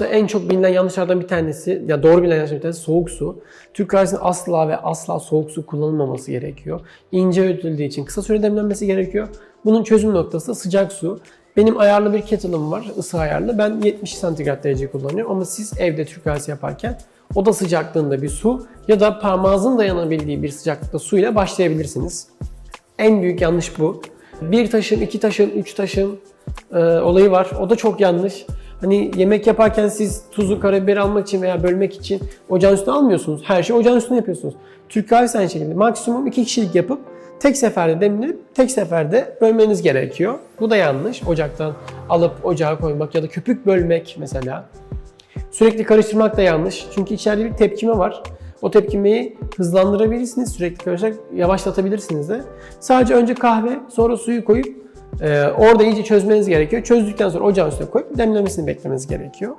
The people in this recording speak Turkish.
başta en çok bilinen yanlışlardan bir tanesi, ya doğru bilinen yanlışlardan bir tanesi soğuk su. Türk kahvesinin asla ve asla soğuk su kullanılmaması gerekiyor. İnce öğütüldüğü için kısa sürede demlenmesi gerekiyor. Bunun çözüm noktası sıcak su. Benim ayarlı bir kettle'ım var, ısı ayarlı. Ben 70 santigrat derece kullanıyorum ama siz evde Türk kahvesi yaparken oda sıcaklığında bir su ya da parmağınızın dayanabildiği bir sıcaklıkta suyla başlayabilirsiniz. En büyük yanlış bu. Bir taşım, iki taşım, üç taşım e, olayı var. O da çok yanlış. Hani yemek yaparken siz tuzu, karabiberi almak için veya bölmek için ocağın üstüne almıyorsunuz. Her şeyi ocağın üstüne yapıyorsunuz. Türk kahvesi aynı şekilde. Maksimum iki kişilik yapıp tek seferde demlenip tek seferde bölmeniz gerekiyor. Bu da yanlış. Ocaktan alıp ocağa koymak ya da köpük bölmek mesela. Sürekli karıştırmak da yanlış. Çünkü içeride bir tepkime var. O tepkimeyi hızlandırabilirsiniz. Sürekli karıştırarak yavaşlatabilirsiniz de. Sadece önce kahve, sonra suyu koyup e, orada iyice çözmeniz gerekiyor. Çözdükten sonra ocağın üstüne koyup demlemesini beklemeniz gerekiyor.